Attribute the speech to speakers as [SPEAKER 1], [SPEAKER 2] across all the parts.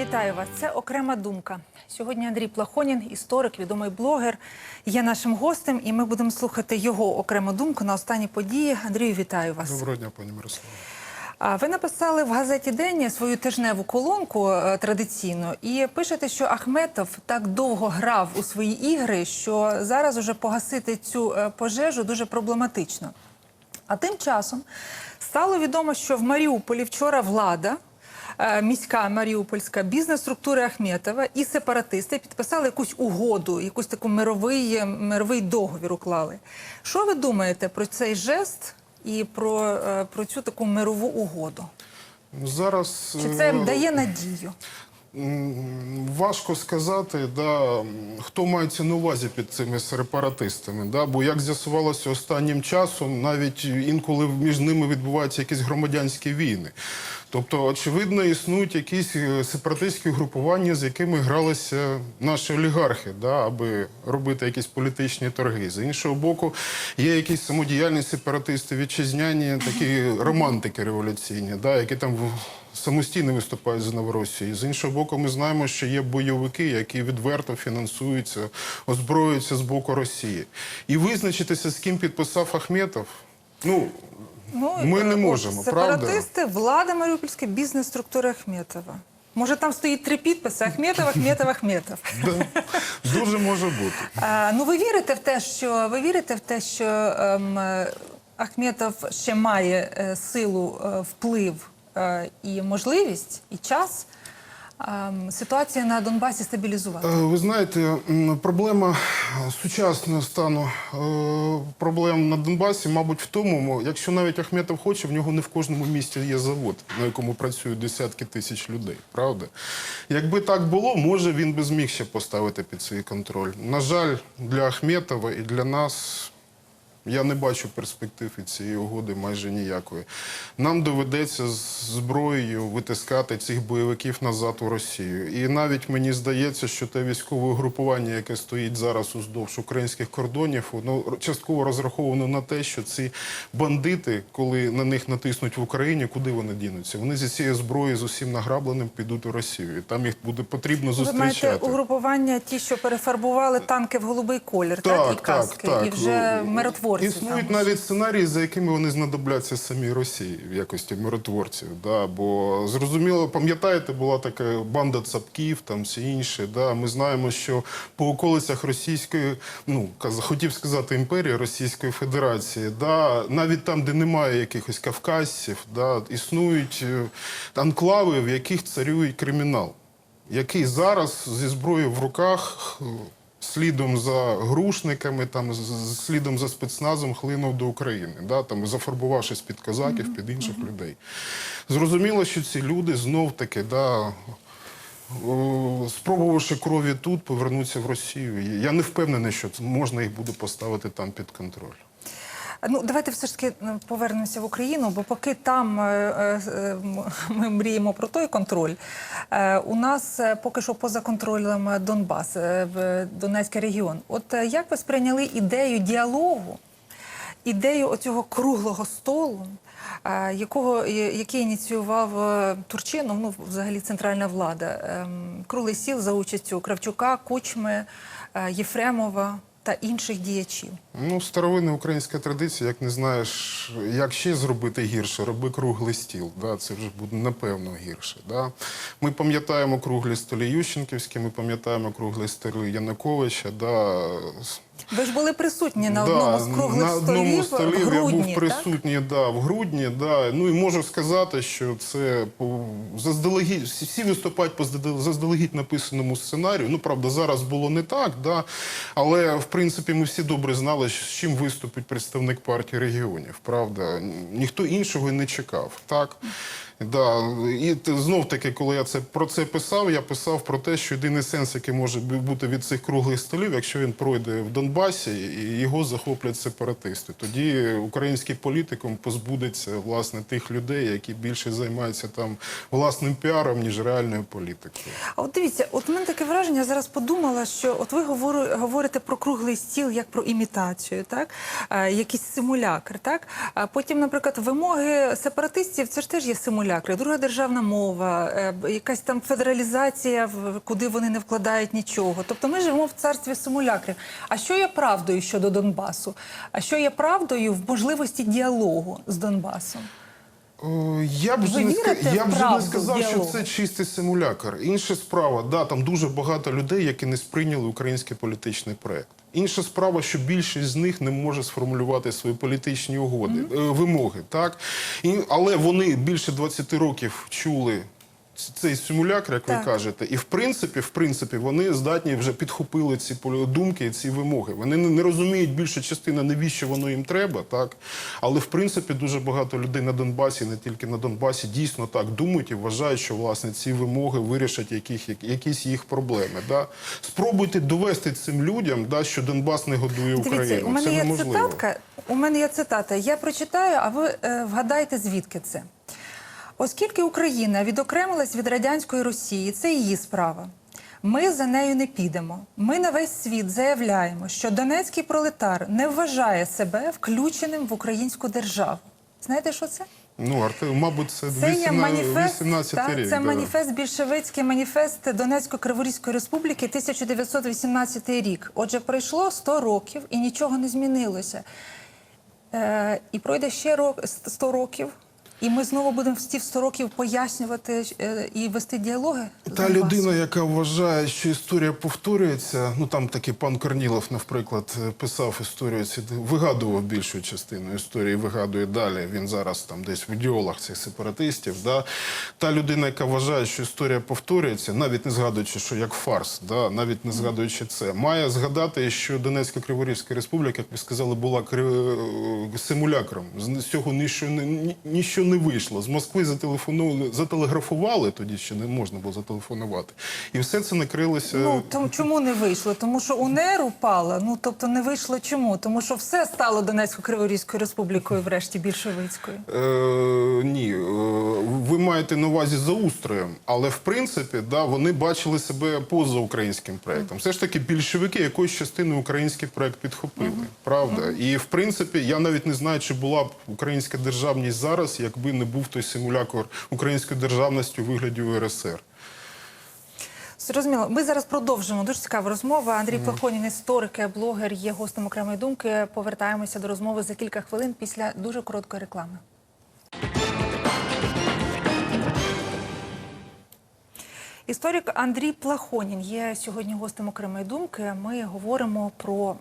[SPEAKER 1] Вітаю вас. Це окрема думка. Сьогодні Андрій Плахонін, історик, відомий блогер, є нашим гостем, і ми будемо слухати його окрему думку на останні події. Андрію, вітаю вас.
[SPEAKER 2] Доброго дня, пані Мирослава.
[SPEAKER 1] Ви написали в газеті День свою тижневу колонку е, традиційно і пишете, що Ахметов так довго грав у свої ігри, що зараз уже погасити цю е, пожежу дуже проблематично. А тим часом стало відомо, що в Маріуполі вчора влада. Е, Міська Маріупольська бізнес-структури Ахметова і сепаратисти підписали якусь угоду, якусь таку мировий, мировий договір уклали. Що ви думаєте про цей жест і про, е, про цю таку мирову угоду?
[SPEAKER 2] Зараз
[SPEAKER 1] Чи це
[SPEAKER 2] е,
[SPEAKER 1] дає надію?
[SPEAKER 2] важко сказати, да, хто мається на увазі під цими сепаратистами. Да? Бо як з'ясувалося останнім часом, навіть інколи між ними відбуваються якісь громадянські війни. Тобто, очевидно, існують якісь е, сепаратистські групування, з якими гралися наші олігархи, да, аби робити якісь політичні торги. З іншого боку, є якісь самодіяльні сепаратисти, вітчизняні, такі романтики революційні, да, які там самостійно виступають за Новоросію. З іншого боку, ми знаємо, що є бойовики, які відверто фінансуються, озброюються з боку Росії. І визначитися, з ким підписав Ахметов, ну. Ми не
[SPEAKER 1] е,
[SPEAKER 2] можемо,
[SPEAKER 1] от
[SPEAKER 2] правда?
[SPEAKER 1] Сепаратисти, влада Маріупольська, бізнес-структури Ахметова. Може, там стоїть три підписи: Ахметов, Ахметов, Ахметов.
[SPEAKER 2] Да, дуже може бути.
[SPEAKER 1] А, ну, ви вірите в те, що ви вірите в те, що ем, е, Ахметов ще має е, силу, е, вплив е, і можливість, і час ем, ситуацію на Донбасі стабілізувати?
[SPEAKER 2] Е, Ви знаєте, проблема сучасного стану е, проблем на Донбасі, мабуть, в тому, якщо навіть Ахметов хоче, в нього не в кожному місті є завод, на якому працюють десятки тисяч людей. Правда? Якби так було, може він би зміг ще поставити під свій контроль. На жаль, для Ахметова і для нас. Я не бачу перспектив від цієї угоди майже ніякої. Нам доведеться з зброєю витискати цих бойовиків назад у Росію. І навіть мені здається, що те військове угрупування, яке стоїть зараз уздовж українських кордонів, воно частково розраховано на те, що ці бандити, коли на них натиснуть в Україні, куди вони дінуться? Вони зі цією зброєю з усім награбленим підуть у Росію. І там їх буде потрібно
[SPEAKER 1] Ви маєте
[SPEAKER 2] зустрічати.
[SPEAKER 1] угрупування ті, що перефарбували танки в голубий колір, так, і каски, і вже миротворці.
[SPEAKER 2] Існують
[SPEAKER 1] там.
[SPEAKER 2] навіть сценарії, за якими вони знадобляться самій Росії в якості миротворців. Да? Бо зрозуміло, пам'ятаєте, була така банда цапків, там всі інші. Да? Ми знаємо, що по околицях Російської, ну хотів сказати імперії Російської Федерації, да? навіть там, де немає якихось кавказців, да? існують е, анклави, в яких царює кримінал який зараз зі зброєю в руках, е, слідом за грушниками, там слідом за спецназом хлинув до України, да, там зафарбувавшись під козаків, під інших людей. Зрозуміло, що ці люди знов таки, да, спробувавши крові тут, повернуться в Росію. Я не впевнений, що можна їх буде поставити там під контроль.
[SPEAKER 1] Ну, давайте все ж таки повернемося в Україну, бо поки там е, е, е, ми мріємо про той контроль, у нас поки що поза контролем Донбас, Донецький регіон. От як ви сприйняли ідею діалогу, ідею оцього круглого столу, якого, який ініціював Турчинов, ну взагалі центральна влада, ем, круглий сіл за участю Кравчука, Кучми, Єфремова та інших діячів?
[SPEAKER 2] Ну, старовинна українська традиція, як не знаєш, як ще зробити гірше, роби круглий стіл. Да? Це вже буде напевно гірше. Да? Ми пам'ятаємо круглі столі Ющенківські, ми пам'ятаємо круглі столи Януковича. Да?
[SPEAKER 1] Ви ж були присутні на
[SPEAKER 2] Да,
[SPEAKER 1] одному з круглих
[SPEAKER 2] на одному
[SPEAKER 1] столів
[SPEAKER 2] столі
[SPEAKER 1] в грудні,
[SPEAKER 2] я був присутній да, в грудні. Да. Ну і можу сказати, що це по заздалегідь всі виступають по заздалегідь написаному сценарію. Ну правда, зараз було не так, да. але в принципі ми всі добре знали, з чим виступить представник партії регіонів. Правда, ніхто іншого не чекав. Так. Да, і знов таки, коли я це про це писав, я писав про те, що єдиний сенс, який може бути від цих круглих столів, якщо він пройде в Донбасі, і його захоплять сепаратисти. Тоді український політикум позбудеться власне тих людей, які більше займаються там власним піаром, ніж реальною політикою.
[SPEAKER 1] А от дивіться, от у мене таке враження, я зараз подумала, що от ви говори- говорите про круглий стіл як про імітацію, так? Е, якийсь симулякр, так? А потім, наприклад, вимоги сепаратистів це ж теж є симулякр. Симулякри, друга державна мова, е, якась там федералізація, куди вони не вкладають нічого. Тобто ми живемо в царстві симулякрів. А що є правдою щодо Донбасу? А що є правдою в можливості діалогу з Донбасом?
[SPEAKER 2] О, Я б вже не, я б вже не сказав, що це чистий симулякр. Інша справа, да, там дуже багато людей, які не сприйняли український політичний проект. Інша справа, що більшість з них не може сформулювати свої політичні угоди, е, вимоги. Так? І, але вони більше 20 років чули цей симулякр, як
[SPEAKER 1] Так.
[SPEAKER 2] ви кажете, і в принципі, в принципі, вони здатні вже підхопили ці думки і ці вимоги. Вони не, розуміють більша частина, навіщо воно їм треба, так але в принципі дуже багато людей на Донбасі, не тільки на Донбасі, дійсно так думають і вважають, що власне ці вимоги вирішать яких, як- якісь їх проблеми. Да? Спробуйте довести цим людям, да, що Донбас не годує Україну.
[SPEAKER 1] Дивіться, у мене
[SPEAKER 2] це
[SPEAKER 1] є
[SPEAKER 2] неможливо.
[SPEAKER 1] цитатка. У мене є цитата. Я прочитаю, а ви е, вгадайте, звідки це. Оскільки Україна відокремилась від радянської Росії, це її справа. Ми за нею не підемо. Ми на весь світ заявляємо, що донецький пролетар не вважає себе включеним в українську державу. Знаєте, що це?
[SPEAKER 2] Ну, Арте, мабуть, це,
[SPEAKER 1] Це є маніфест,
[SPEAKER 2] 18
[SPEAKER 1] так,
[SPEAKER 2] рік.
[SPEAKER 1] це
[SPEAKER 2] да.
[SPEAKER 1] маніфест, більшовицький маніфест Донецько-Криворізької республіки 1918 рік. Отже, пройшло 100 років і нічого не змінилося. Е, і пройде ще рок, 100 років, і ми знову будемо в ті 100 років пояснювати е, і вести діалоги.
[SPEAKER 2] Та людина, яка вважає, що історія повторюється, ну там такий пан Корнілов, наприклад, писав історію, вигадував більшу частину історії, вигадує далі. Він зараз там десь в ідеолах цих сепаратистів. Да? Та людина, яка вважає, що історія повторюється, навіть не згадуючи, що як фарс, да? навіть не згадуючи це, має згадати, що Донецька Криворізька республіка, як ви сказали, була кри- симулякром. З цього ніщо не ні- ніщо не вийшло. З Москви зателефонували, зателеграфували, тоді ще не можна було зателефонувати. І все це накрилося.
[SPEAKER 1] Ну тому чому не вийшло? Тому що УНР упала. Ну тобто не вийшло чому? Тому що все стало Донецько-Криворізькою республікою, врешті більшовицькою.
[SPEAKER 2] Е, ні, е, ви маєте на увазі за устроєм, але в принципі, да, вони бачили себе поза українським проектом. Все ж таки, більшовики якоюсь частиною український проект підхопили, правда? І в принципі, я навіть не знаю, чи була б українська державність зараз, якби не був той симулякр української державності у вигляді УРСР.
[SPEAKER 1] Зрозуміло. Ми зараз продовжимо. Дуже цікава розмова. Андрій Плахонін, історик, блогер, є гостем окремої думки. Повертаємося до розмови за кілька хвилин після дуже короткої реклами. Історик Андрій Плахонін є сьогодні гостем окремої думки. Ми говоримо про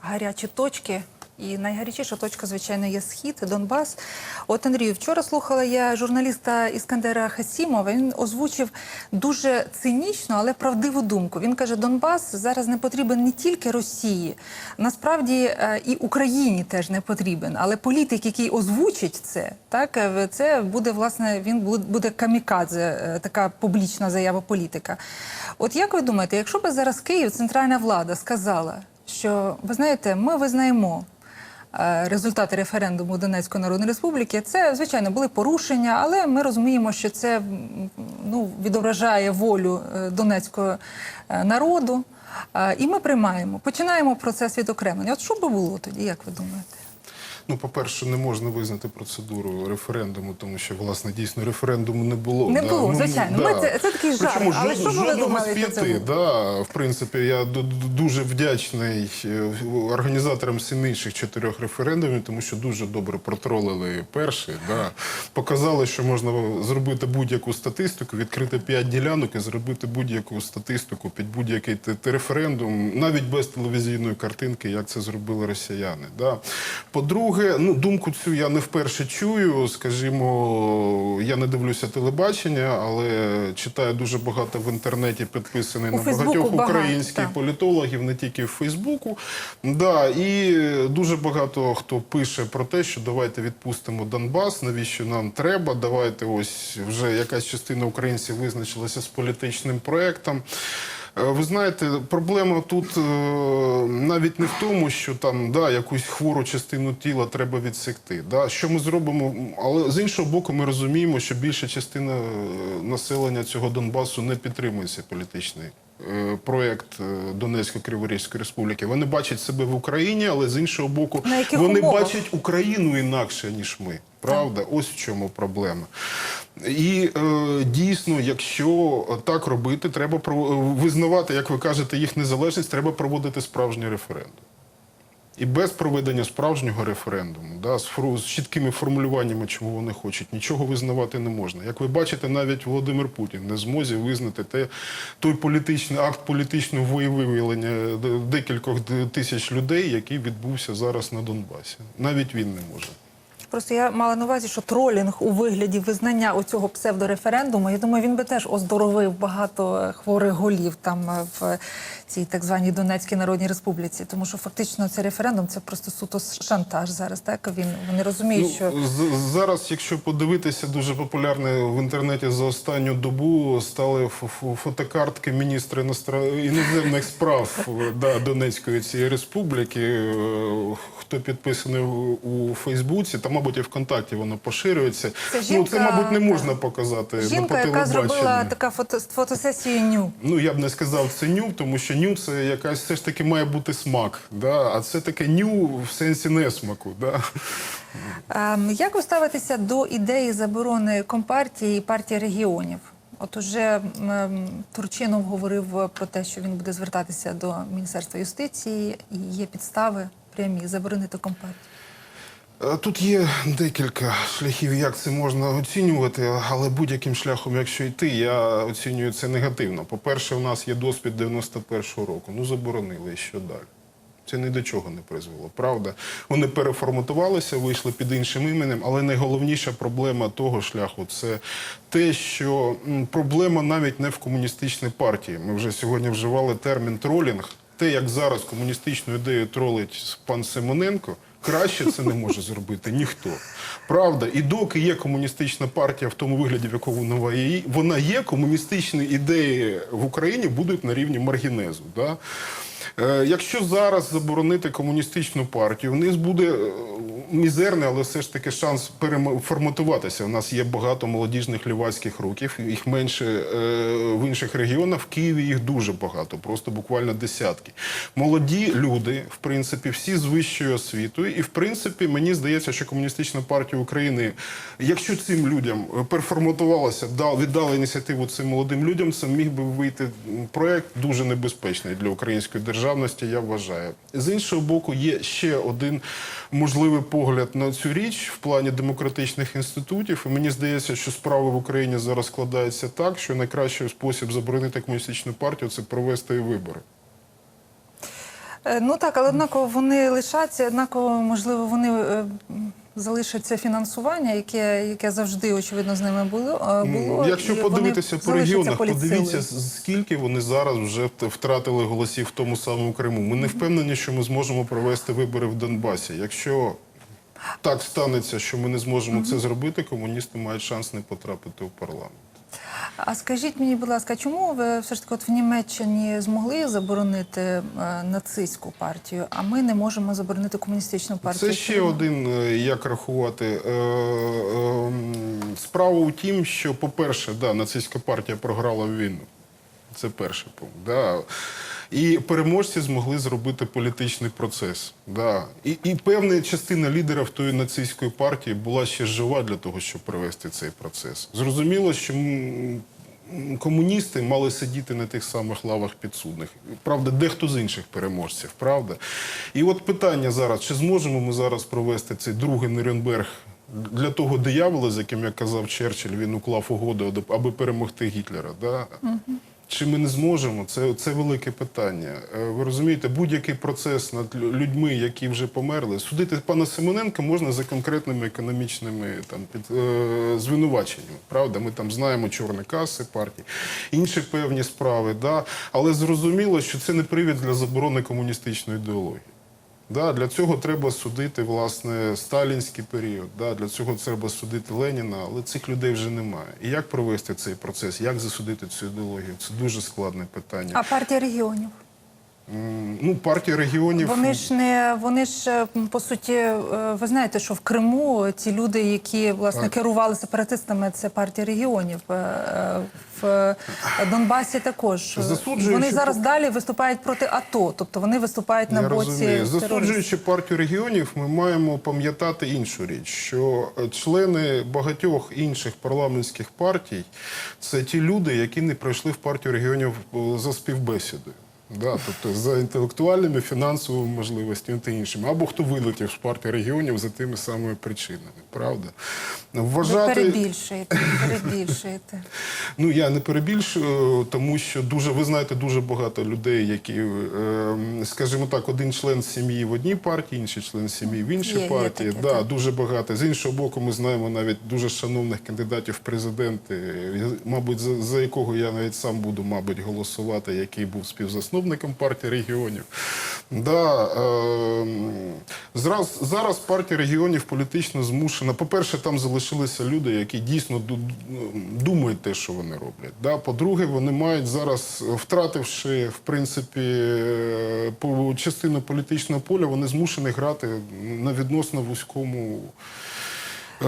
[SPEAKER 1] гарячі точки. І найгарячіша точка, звичайно, є схід, Донбас. От Андрію, вчора слухала я журналіста Іскандера Хасімова. Він озвучив дуже цинічну, але правдиву думку. Він каже, Донбас зараз не потрібен не тільки Росії, насправді е, і Україні теж не потрібен. Але політик, який озвучить це, так е, це буде власне він буде камікадзе, е, така публічна заява політика. От як ви думаєте, якщо б зараз Київ, центральна влада сказала, що ви знаєте, ми визнаємо. Е, Результати референдуму Донецької Народної Республіки це звичайно були порушення, але ми розуміємо, що це ну відображає волю е, донецького е, народу. І ми приймаємо, починаємо процес відокремлення. От що би було тоді, як ви думаєте?
[SPEAKER 2] Ну, по-перше, не можна визнати процедуру референдуму, тому що власне дійсно референдуму не було.
[SPEAKER 1] Не
[SPEAKER 2] да.
[SPEAKER 1] було,
[SPEAKER 2] Ну,
[SPEAKER 1] звичайно. Ми це- це такий жарт, але що ви думали,
[SPEAKER 2] з п'яти, да, в принципі, я ду- ду- дуже вдячний е, організаторам всім інших чотирьох референдумів, тому що дуже добре протролили перший. Да. Показали, що можна зробити будь-яку статистику, відкрити п'ять ділянок і зробити будь-яку статистику під будь-який референдум, навіть без телевізійної картинки, як це зробили росіяни. Да. По-друге, ну думку цю я не вперше чую. Скажімо, я не дивлюся телебачення, але читаю дуже багато в інтернеті, підписаний
[SPEAKER 1] У
[SPEAKER 2] на
[SPEAKER 1] Фейсбуку
[SPEAKER 2] багатьох
[SPEAKER 1] багато,
[SPEAKER 2] українських
[SPEAKER 1] так.
[SPEAKER 2] політологів, не тільки в Фейсбуку. Да, і дуже багато хто пише про те, що давайте відпустимо Донбас, навіщо нам треба. Давайте ось вже якась частина українців визначилася з політичним проектом. Е, Ви знаєте, проблема тут е, навіть не в тому, що там да, якусь хвору частину тіла треба відсекти. Да. Що ми зробимо? Але з іншого боку, ми розуміємо, що більша частина е, населення цього Донбасу не підтримує цей політичний проєкт е, Донецько-Криворізької республіки. Вони бачать себе в Україні, але з іншого боку, вони
[SPEAKER 1] умовах?
[SPEAKER 2] бачать Україну інакше, ніж ми. Правда? Ось в чому проблема. І е, дійсно, якщо так робити, треба про- визнавати, як ви кажете, їх незалежність, треба проводити справжній референдум. І без проведення справжнього референдуму, да, з, з чіткими формулюваннями, чого вони хочуть, нічого визнавати не можна. Як ви бачите, навіть Володимир Путін не в змозі визнати те, той політичний акт політичного виявлення д- декількох тисяч людей, який відбувся зараз на Донбасі. Навіть він не може.
[SPEAKER 1] Просто я мала на увазі, що тролінг у вигляді визнання оцього псевдореферендуму, я думаю, він би теж оздоровив багато е, хворих голів там е, в цій так званій Донецькій Народній Республіці. Тому що фактично цей референдум це просто суто шантаж зараз. Так він вони розуміють, що
[SPEAKER 2] Ну, зараз, якщо подивитися, дуже популярне в інтернеті за останню добу стали фо- фо- фотокартки міністра іноземних справ да, Донецької цієї республіки. Е, Хто підписаний у Фейсбуці, та, мабуть, і ВКонтакті воно поширюється.
[SPEAKER 1] Це
[SPEAKER 2] ну, це, мабуть, не можна показати на
[SPEAKER 1] жінка, яка зробила така фото фотосесію ню.
[SPEAKER 2] Ну, я б не сказав це ню, тому що ню це якась все ж таки має бути смак. Да? А це таке ню в сенсі несмаку. Да?
[SPEAKER 1] Ем, Як ви ставитеся до ідеї заборони компартії і партії регіонів? От уже ем, Турчинов говорив про те, що він буде звертатися до Міністерства юстиції, і є підстави прямі заборонити компартію.
[SPEAKER 2] Е, Тут є декілька шляхів, як це можна оцінювати, але будь-яким шляхом, якщо йти, я оцінюю це негативно. По-перше, у нас є досвід 91-го року. Ну, заборонили і що далі. Це ні до чого не призвело. Правда, вони переформатувалися, вийшли під іншим іменем, але найголовніша проблема того шляху це те, що проблема навіть не в комуністичній партії. Ми вже сьогодні вживали термін тролінг. Те, як зараз комуністичну ідею тролить пан Симоненко, краще це не може зробити ніхто. Правда, і доки є комуністична партія в тому вигляді, в якому нова вона є, комуністичні ідеї в Україні будуть на рівні маргінезу. Да? Е, Якщо зараз заборонити комуністичну партію, в них буде е, мізерний, але все ж таки шанс переформатуватися. У нас є багато молодіжних лівацьких років, їх менше е, в інших регіонах. В Києві їх дуже багато, просто буквально десятки. Молоді люди, в принципі, всі з вищою освітою, і в принципі, мені здається, що комуністична партія України, якщо цим людям переформатувалася, віддала ініціативу цим молодим людям, це міг би вийти проект дуже небезпечний для української державності. Я вважаю. З іншого боку, є ще один можливий погляд на цю річ в плані демократичних інститутів. І мені здається, що справи в Україні зараз складаються так, що найкращий спосіб заборонити комуністичну партію це провести вибори.
[SPEAKER 1] Е, Ну так, але однаково вони лишаться, однаково, можливо, вони е, залишаться фінансування, яке, яке завжди, очевидно, з ними було. е, було
[SPEAKER 2] Якщо
[SPEAKER 1] і
[SPEAKER 2] подивитися по регіонах, подивіться, скільки вони зараз вже втратили голосів в тому самому Криму. Ми не впевнені, що ми зможемо провести вибори в Донбасі. Якщо так станеться, що ми не зможемо це зробити, комуністи мають шанс не потрапити в парламент.
[SPEAKER 1] А скажіть мені, будь ласка, чому ви все ж таки от в Німеччині змогли заборонити е, нацистську партію, а ми не можемо заборонити комуністичну партію?
[SPEAKER 2] Це ще один, е, як рахувати. Е, Справа у тім, що, по-перше, да, нацистська партія програла війну. Це перший пункт. Да. І переможці змогли зробити політичний процес. Да. І, і певна частина лідерів тої нацистської партії була ще жива для того, щоб провести цей процес. Зрозуміло, що комуністи мали сидіти на тих самих лавах підсудних. Правда, дехто з інших переможців, правда? І от питання зараз: чи зможемо ми зараз провести цей другий Нюрнберг для того диявола, з яким як казав Черчилль, він уклав угоду, аби перемогти Гітлера? Да? Чи ми не зможемо? Це, це велике питання. Е, Ви розумієте, будь-який процес над людьми, які вже померли, судити пана Симоненка можна за конкретними економічними там під е, звинуваченнями. Правда, ми там знаємо чорні каси партії, інші певні справи. Да? Але зрозуміло, що це не привід для заборони комуністичної ідеології. Да, для цього треба судити власне сталінський період. Да, для цього треба судити Леніна, але цих людей вже немає. І як провести цей процес, як засудити цю ідеологію? Це дуже складне питання.
[SPEAKER 1] А партія регіонів?
[SPEAKER 2] Ну, партія регіонів.
[SPEAKER 1] Вони ж не вони ж е, по суті, е, ви знаєте, що в Криму ті люди, які власне керували сепаратистами, це партія регіонів. Е, В Донбасі також
[SPEAKER 2] Засуджуючи
[SPEAKER 1] вони зараз
[SPEAKER 2] по-
[SPEAKER 1] далі виступають проти АТО, тобто вони виступають на
[SPEAKER 2] Я
[SPEAKER 1] боці
[SPEAKER 2] розумію. Засуджуючи партію регіонів, ми маємо пам'ятати іншу річ, що члени багатьох інших парламентських партій це ті люди, які не пройшли в партію регіонів за співбесідою. Да, тобто за інтелектуальними, фінансовими можливостями та іншими, або хто вилетів з партії регіонів за тими самими причинами, правда?
[SPEAKER 1] Ви перебільшуєте, перебільшуєте.
[SPEAKER 2] Ну я не перебільшую, тому що дуже ви знаєте дуже багато людей, які, е, скажімо так, один член сім'ї в одній партії, інший член сім'ї в іншій
[SPEAKER 1] Є, є
[SPEAKER 2] партії.
[SPEAKER 1] таке,
[SPEAKER 2] да,
[SPEAKER 1] так.
[SPEAKER 2] дуже багато. З іншого боку, ми знаємо навіть дуже шановних кандидатів в президенти, е, мабуть, за, за якого я навіть сам буду, мабуть, голосувати, який був співзасновником партії регіонів. Да, е, зараз, зараз партія регіонів політично змушена. По-перше, там залишилися люди, які дійсно думають те, що вони роблять. Да? По-друге, вони мають зараз, втративши в принципі е, частину політичного поля, вони змушені грати на відносно вузькому. Е,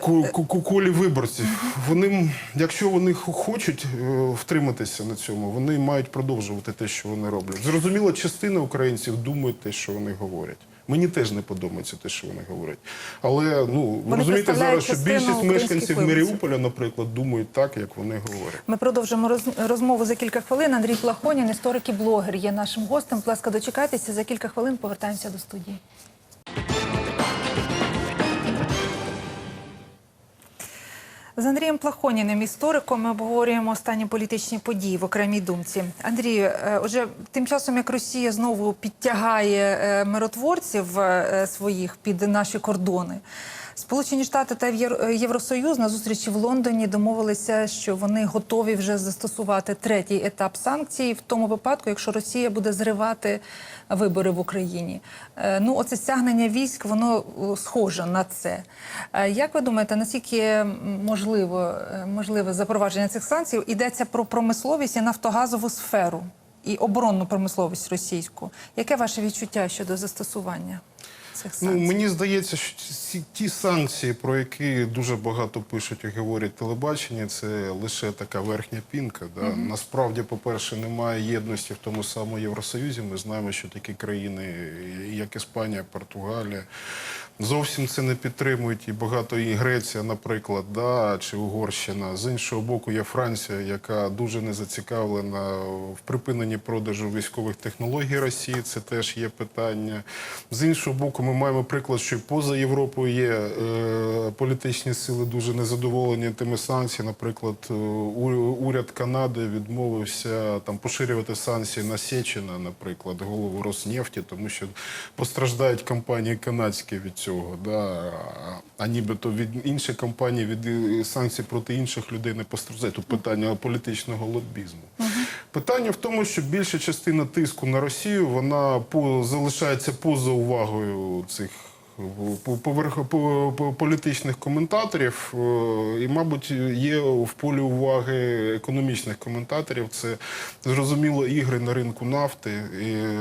[SPEAKER 2] ку- ку- ку- Колі виборців. Вони, якщо вони хочуть е, втриматися на цьому, вони мають продовжувати те, що вони роблять. Зрозуміло, частина українців думають те, що вони говорять. Мені теж не подобається те, що вони говорять. Але ну
[SPEAKER 1] Вони
[SPEAKER 2] розумієте зараз, що більшість мешканців. Маріуполя, наприклад, думають так, як вони говорять.
[SPEAKER 1] Ми продовжимо роз- розмову за кілька хвилин. Андрій Плахонін, історик і блогер, є нашим гостем. Будь ласка, дочекайтеся. За кілька хвилин повертаємося до студії. З Андрієм Плахоніним, істориком, ми обговорюємо останні політичні події в окремій думці. Андрію, е, отже, тим часом як Росія знову підтягає е, миротворців е, своїх під наші кордони. Сполучені Штати та Євро- Євросоюз на зустрічі в Лондоні домовилися, що вони готові вже застосувати третій етап санкцій в тому випадку, якщо Росія буде зривати вибори в Україні. Е, Ну, оце стягнення військ, воно схоже на це. Е, Як ви думаєте, наскільки можливо е, можливе запровадження цих санкцій? Йдеться про промисловість і нафтогазову сферу і оборонну промисловість російську. Яке ваше відчуття щодо застосування цих
[SPEAKER 2] Ну, мені здається, що ці, ті санкції, про які дуже багато пишуть і говорять телебачення, це лише така верхня пінка. Да? Насправді, по-перше, немає єдності в тому самому Євросоюзі. Ми знаємо, що такі країни, як Іспанія, Португалія, зовсім це не підтримують. І багато і Греція, наприклад, да, чи Угорщина. З іншого боку, є Франція, яка дуже не зацікавлена в припиненні продажу військових технологій Росії. Це теж є питання. З іншого боку, ми маємо приклад, що поза Європою є е, політичні сили дуже незадоволені тими санкціями. Наприклад, е, у- уряд Канади відмовився там поширювати санкції на Сєчина, наприклад, голову Роснефті, тому що постраждають компанії канадські від цього. Да? А нібито від інші компанії від е, санкцій проти інших людей не постраждають. Тут питання політичного лобізму. Питання в тому, що більша частина тиску на Росію вона по залишається поза увагою цих. поверх по- по- політичних коментаторів, е, і, мабуть, є в полі уваги економічних коментаторів. Це зрозуміло ігри на ринку нафти. І, е,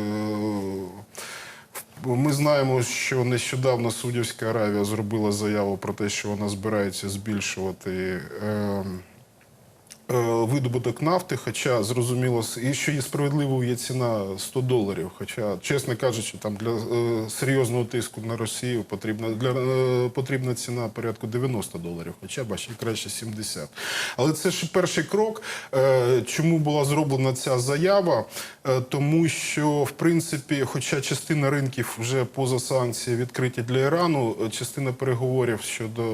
[SPEAKER 2] ми знаємо, що нещодавно Судівська Аравія зробила заяву про те, що вона збирається збільшувати. Е, Видобуток нафти, хоча зрозуміло, і що є справедливою є ціна 100 доларів. Хоча, чесно кажучи, там для е, серйозного тиску на Росію потрібна для е, потрібна ціна порядку 90 доларів, хоча б ще краще 70. Але це ж перший крок. Е, чому була зроблена ця заява? Е, тому що в принципі, хоча частина ринків вже поза санкції відкриті для Ірану, е, частина переговорів щодо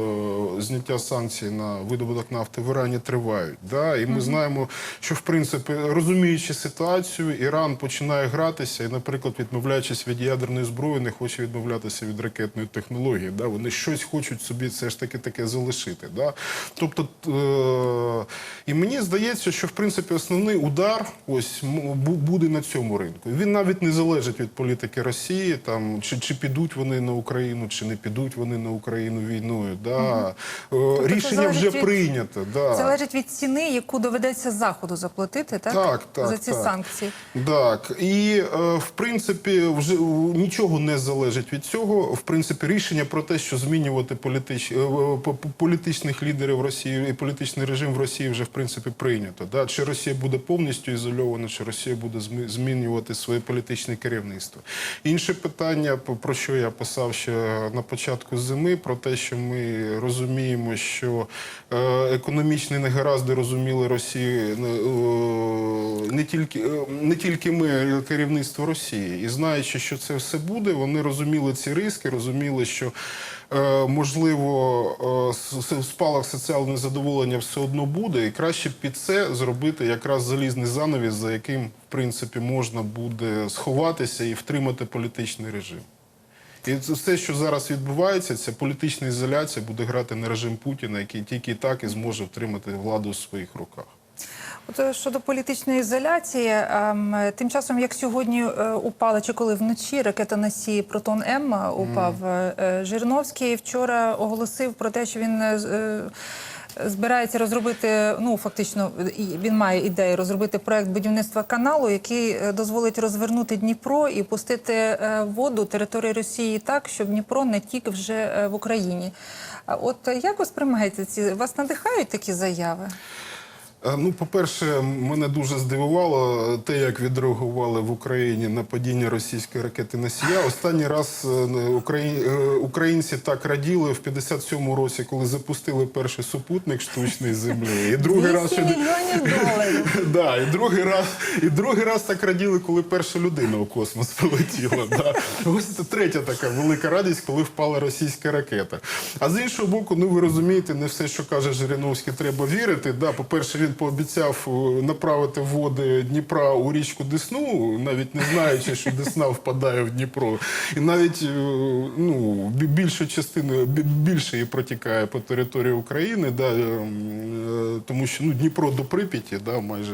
[SPEAKER 2] зняття санкцій на видобуток нафти в Ірані тривають. Да? І ми знаємо, що в принципі, розуміючи ситуацію, Іран починає гратися і, наприклад, відмовляючись від ядерної зброї, не хоче відмовлятися від ракетної технології. Да? Вони щось хочуть собі все ж таки таке залишити. Да? Тобто, е- і мені здається, що в принципі основний удар ось буде на цьому ринку. Він навіть не залежить від політики Росії, там чи, чи підуть вони на Україну, чи не підуть вони на Україну війною. Да?
[SPEAKER 1] Це
[SPEAKER 2] Рішення вже
[SPEAKER 1] від-
[SPEAKER 2] прийнято. Да.
[SPEAKER 1] Залежить від ціни, яку доведеться заходу заплатити, так?
[SPEAKER 2] Так, так,
[SPEAKER 1] за ці
[SPEAKER 2] так.
[SPEAKER 1] санкції.
[SPEAKER 2] Так, і е, в принципі, вже е, нічого не залежить від цього. В принципі, рішення про те, що змінювати політич... е, по- політичних лідерів Росії і політичний режим в Росії вже в принципі прийнято. Да? Чи Росія буде повністю ізольована, чи Росія буде змінювати своє політичне керівництво. Інше питання, про що я писав ще на початку зими, про те, що ми розуміємо, що е, економічні негаразди розуміли Росії не, е, тільки е, не тільки ми, а керівництво Росії, і знаючи, що це все буде, вони розуміли ці риски, розуміли, що е, можливо е, спалах соціального незадоволення все одно буде, і краще під це зробити якраз залізний занавіс, за яким в принципі можна буде сховатися і втримати політичний режим. І це все, що зараз відбувається, ця політична ізоляція буде грати на режим Путіна, який тільки так і зможе втримати владу в своїх руках.
[SPEAKER 1] От е, щодо політичної ізоляції, ем, тим часом, як сьогодні е, упала чи коли вночі ракета носій Протон М упав, е, е, Жириновський вчора оголосив про те, що він. Збирається розробити, ну фактично, він має ідею розробити проект будівництва каналу, який е, дозволить розвернути Дніпро і пустити е, воду території Росії так, щоб Дніпро не тік вже е, в Україні. От як ви сприймаєте ці вас надихають такі заяви?
[SPEAKER 2] Е, Ну, по-перше, мене дуже здивувало те, як відреагували в Україні на падіння російської ракети Носія. Останній раз е, е, українці так раділи в 57-му році, коли запустили перший супутник штучний землі. І другий раз ще-
[SPEAKER 1] доларів.
[SPEAKER 2] Да, і другий раз, і другий раз так раділи, коли перша людина у космос полетіла. Да. Ось це третя така велика радість, коли впала російська ракета. А з іншого боку, ну ви розумієте, не все, що каже Жириновський, треба вірити. Да, по-перше, він пообіцяв е, направити води Дніпра у річку Десну, навіть не знаючи, що Десна впадає в Дніпро. І навіть е, ну, більшу частину більше її протікає по території України, да, е, м, е, тому що ну, Дніпро до Прип'яті, да, майже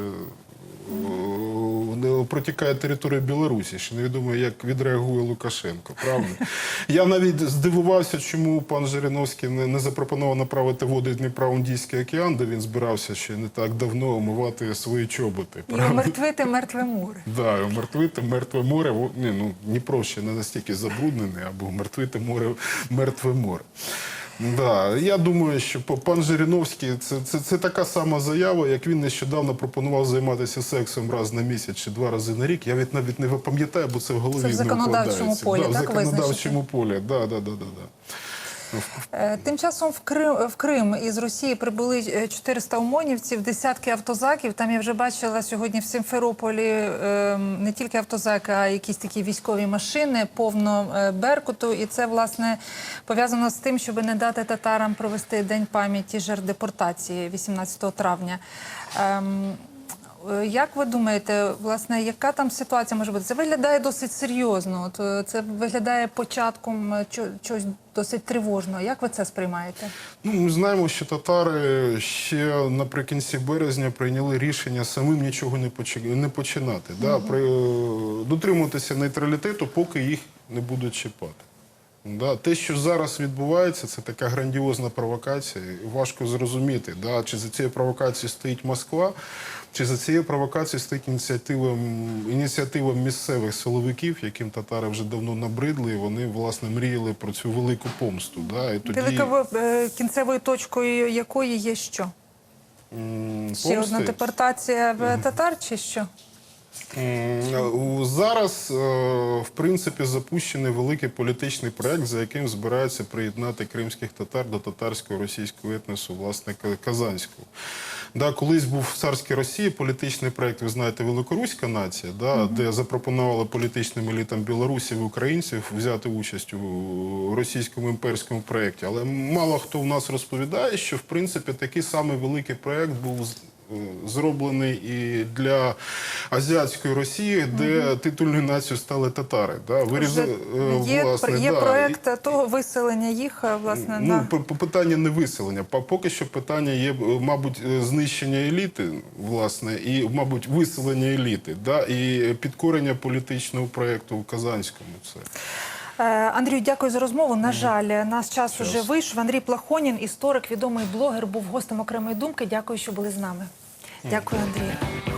[SPEAKER 2] протікає територію Білорусі. Ще невідомо, як відреагує Лукашенко. Правда? Я навіть здивувався, чому пан Жириновський не, не запропонував направити води Дніпра в Індійський океан, де він збирався ще не так давно омивати свої чоботи.
[SPEAKER 1] І умертвити мертве море.
[SPEAKER 2] Да, умертвити мертве море. Ні, ну Дніпро ще не настільки забруднений, або умертвити море мертве море. Да, я думаю, що пан Жириновський це, це, це така сама заява, як він нещодавно пропонував займатися сексом раз на місяць чи два рази на рік. Я від навіть не пам'ятаю, бо це в голові
[SPEAKER 1] Це в
[SPEAKER 2] не
[SPEAKER 1] законодавчому
[SPEAKER 2] укладається.
[SPEAKER 1] полі,
[SPEAKER 2] да, в
[SPEAKER 1] законодавчому
[SPEAKER 2] законодавчому полі. Да, да, да, да, да.
[SPEAKER 1] Е, Тим часом в Крим, в Крим із Росії прибули е, 400 ОМОНівців, десятки автозаків. Там я вже бачила сьогодні в Симферополі е, не тільки автозаки, а якісь такі військові машини, повно е, беркуту. І це власне пов'язано з тим, щоб не дати татарам провести день пам'яті жертв депортації 18 травня. Ем, Е, Як ви думаєте, власне, яка там ситуація може бути? Це виглядає досить серйозно. От е, це виглядає початком е, чогось досить тривожно. Як ви це сприймаєте?
[SPEAKER 2] Ну, ми знаємо, що татари ще наприкінці березня прийняли рішення самим нічого не, почи- не починати. Да? При, дотримуватися нейтралітету, поки їх не будуть чіпати. Да? Те, що зараз відбувається, це така грандіозна провокація. Важко зрозуміти, да? чи за цією провокацією стоїть Москва, чи за цією провокацією стоїть ініціатива, ініціатива місцевих силовиків, яким татари вже давно набридли, і вони власне мріяли про цю велику помсту. Да? І тоді...
[SPEAKER 1] Великово е, кінцевою точкою якої є що? Ще одна депортація в татар, чи що?
[SPEAKER 2] У- Зараз, е, в принципі, запущений великий політичний проект, за яким збираються приєднати кримських татар до татарського російського етносу, власне, Ка- Казанського. Да, колись був в царській Росії політичний проект, ви знаєте, Великоруська нація, да, де запропонували політичним елітам білорусів і українців взяти участь у російському імперському проєкті. Але мало хто в нас розповідає, що в принципі такий самий великий проект був е, зроблений і для азіатської Росії, де титульною нацією стали татари. Да, вирізали, е,
[SPEAKER 1] є
[SPEAKER 2] власне,
[SPEAKER 1] є
[SPEAKER 2] да,
[SPEAKER 1] проект того виселення їх, е, власне,
[SPEAKER 2] Ну,
[SPEAKER 1] на
[SPEAKER 2] питання не виселення. По- Поки що питання є, е, мабуть, е, знищення еліти, власне, і, мабуть, виселення еліти, да, і підкорення політичного проєкту в Казанському. Це.
[SPEAKER 1] Е, Андрію, дякую за розмову. На жаль, нас час уже вийшов. Андрій Плахонін, історик, відомий блогер, був гостем окремої думки. Дякую, що були з нами. Дякую, Андрію.